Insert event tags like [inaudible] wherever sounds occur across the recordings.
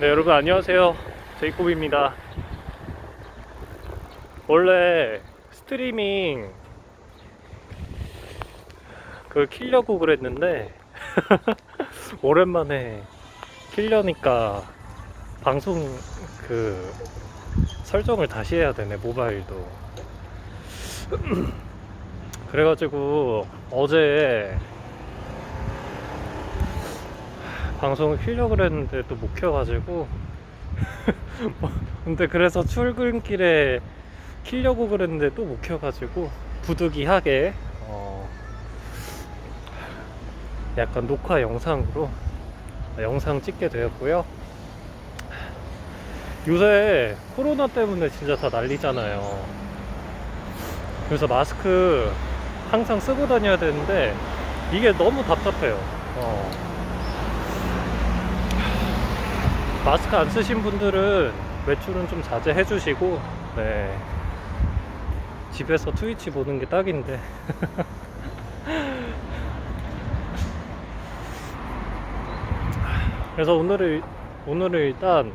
네, 여러분 안녕하세요. 제이콥입니다. 원래 스트리밍 그걸 키려고 그랬는데 [laughs] 오랜만에 키려니까 방송 그 설정을 다시 해야 되네 모바일도 [clears throat] 그래가지고 어제 방송을 키려고 그랬는데 또 못 켜가지고. 뭐, [laughs] 근데 그래서 출근길에 키려고 그랬는데 또 못 켜가지고 부득이하게 어 약간 녹화 영상으로 영상 찍게 되었고요. 요새 코로나 때문에 진짜 다 난리잖아요. 그래서 마스크 항상 쓰고 다녀야 되는데 이게 너무 답답해요. 어. 마스크 안 쓰신 분들은 외출은 좀 자제해 주시고 네. 집에서 트위치 보는 게 딱인데 [laughs] 그래서 오늘을 오늘은 일단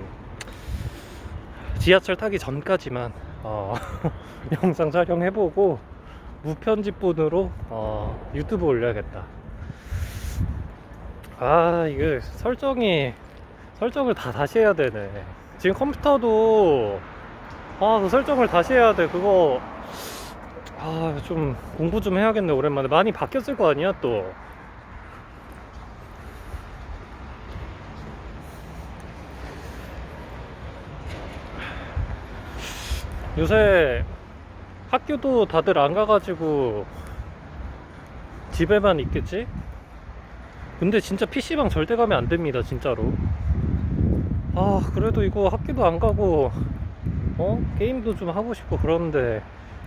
지하철 타기 전까지만 어, [laughs] 영상 촬영해보고 무편집본으로 어, 유튜브 올려야겠다 아 이거 설정이 설정을 다 다시 해야 되네. 지금 컴퓨터도 아, 그 설정을 다시 해야 돼. 그거 아, 좀 공부 좀 해야겠네. 오랜만에 많이 바뀌었을 거 아니야, 또. 요새 학교도 다들 안 가가지고 집에만 있겠지? 근데 진짜 PC방 절대 가면 안 됩니다, 진짜로. 아 그래도 이거 학교도 안 가고 어? 게임도 좀 하고 싶고 그러는데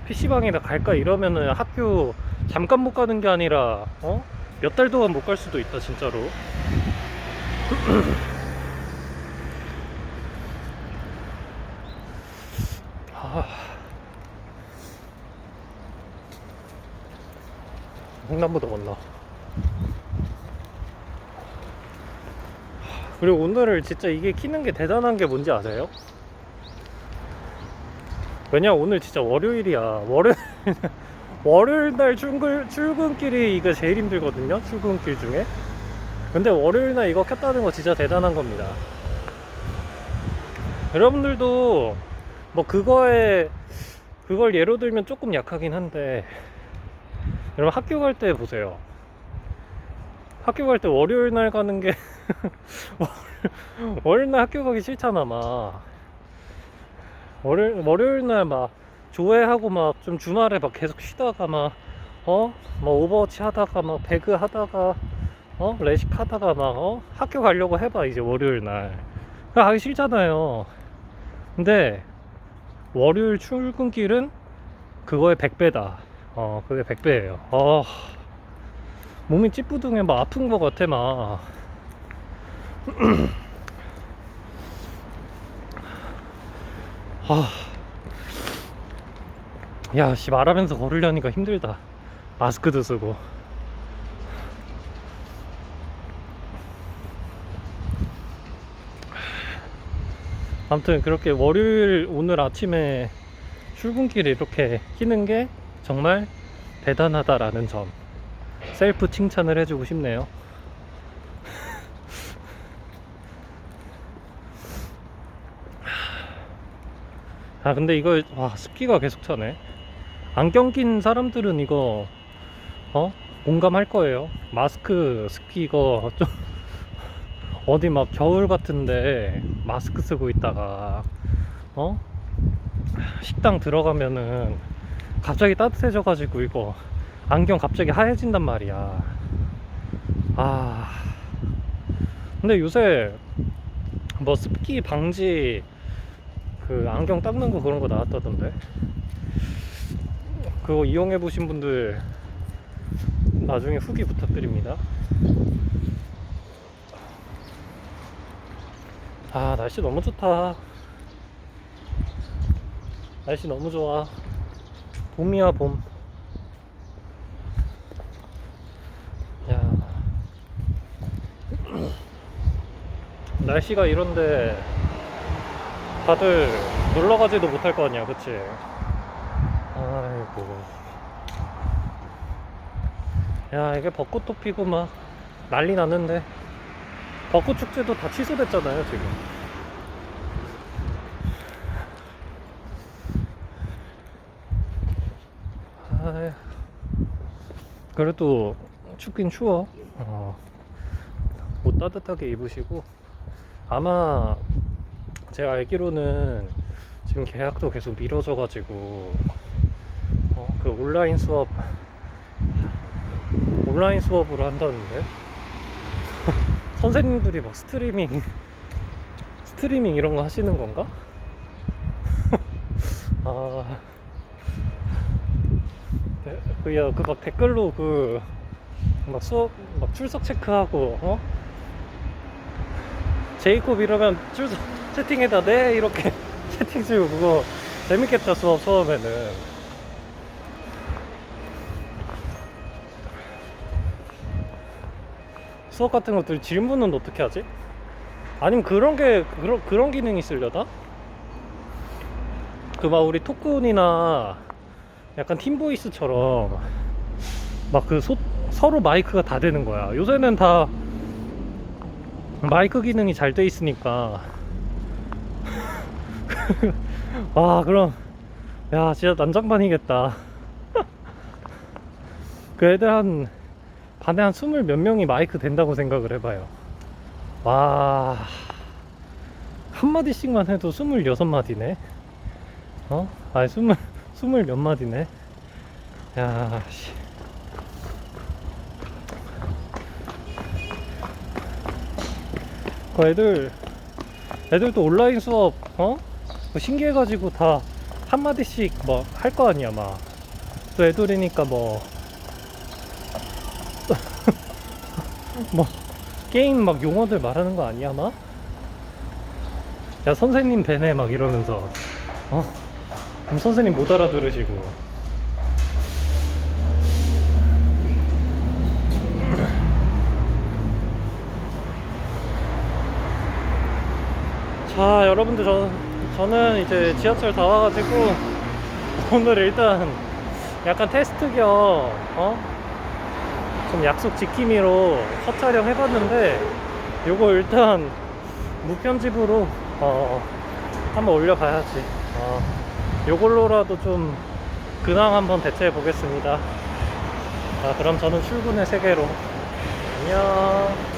PC방이나 갈까 이러면은 학교 잠깐 못 가는 게 아니라 어? 몇 달 동안 못 갈 수도 있다 진짜로. [clears throat] 아. 횡단보다 건너 그리고 오늘을 진짜 이게 키는 게 대단한 게 뭔지 아세요? 왜냐 오늘 진짜 월요일이야. 월요일 [laughs] 월요일 날 출근 출근길이 이거 제일 힘들거든요 출근길 중에. 근데 월요일 날 이거 켰다는 거 진짜 대단한 겁니다. 여러분들도 뭐 그거에 그걸 예로 들면 조금 약하긴 한데 여러분 학교 갈 때 보세요 학교 갈 때 월요일 날 가는 게 [laughs] 월요일 날 학교 가기 싫잖아 막 월요일, 월요일 날 막 조회하고 막 좀 주말에 막 계속 쉬다가 막 어? 막 오버워치 하다가 막 배그 하다가 어? 레식 하다가 막 어? 학교 가려고 해봐 이제 월요일 날 가기 싫잖아요 근데 월요일 출근길은 그거의 100배다 어 그게 100배예요 어 몸이 찌뿌둥해 막 아픈 거 같아 막 [clears throat] 아. 야, 씨, 말하면서 걸으려니까 힘들다. 마스크도 쓰고. 아무튼 그렇게 월요일 오늘 아침에 출근길에 이렇게 키는 게 정말 대단하다라는 점. 셀프 칭찬을 해주고 싶네요. [laughs] 아 근데 이거 와 습기가 계속 차네. 안경 낀 사람들은 이거 어? 공감할 거예요. 마스크 습기 이거 좀 [laughs] 어디 막 겨울 같은데 마스크 쓰고 있다가 어? 식당 들어가면은 갑자기 따뜻해져 가지고 이거 안경 갑자기 하얘진단 말이야. 아. 근데 요새 뭐 습기 방지 그 안경 닦는 거 그런 거 나왔다던데? 그거 이용해 보신 분들 나중에 후기 부탁드립니다. 아 날씨 너무 좋다. 날씨 너무 좋아. 봄이야 봄 날씨가 이런데 다들 놀러 가지도 못할 거 아니야, 그치? 아이고. 야, 이게 벚꽃도 피고 막 난리 났는데. 벚꽃 축제도 다 취소됐잖아요, 지금. 그래도 춥긴 추워. 어. 옷 따뜻하게 입으시고 아마 제가 알기로는 지금 계약도 계속 미뤄져 가지고 어, 그 온라인 수업 온라인 수업으로 한다는데? [laughs] 선생님들이 막 스트리밍 스트리밍 이런 거 하시는 건가? [laughs] 아. 네, 그야 그 막 댓글로 그 막 수업 막 출석 체크하고 어 제이콥 이러면 출석 채팅에다 네 이렇게 [laughs] 채팅 치고 그거 재밌겠다 수업 처음에는 수업 같은 것들 질문은 어떻게 하지? 아니면 그런 게 그런 그런 기능이 있으려나? 그막 우리 토큰이나 약간 팀보이스처럼 막 그 서로 마이크가 다 되는 거야. 요새는 다 마이크 기능이 잘 돼 있으니까. [laughs] 아, 그럼, 야, 진짜 난장판이겠다. [laughs] 그 애들 한, 반에 한 스물 몇 명이 마이크 된다고 생각을 해봐요. 와, 한마디씩만 해도 스물여섯 마디네. 어? 아니, 스물, 스물 몇 마디네. 야, 씨. 그 애들 애들 도 온라인 수업 어? 뭐 신기해가지고 다 한마디씩 뭐 할 거 아니야 막 또 애들이니까 뭐 [laughs] 뭐 게임 막 용어들 말하는 거 아니야 막? 야 선생님 뵈네 막 이러면서 어? 그럼 선생님 못 알아들으시고 자 여러분들 저, 저는 이제 지하철 다 와가지고 [laughs] 오늘 일단 약간 테스트 겸 어? 좀 약속 지킴이로 첫 촬영 해봤는데 요거 일단 무편집으로 어, 한번 올려봐야지. 어, 요걸로라도 좀 근황 한번 대체해 보겠습니다. 자 그럼 저는 출근의 세계로. 안녕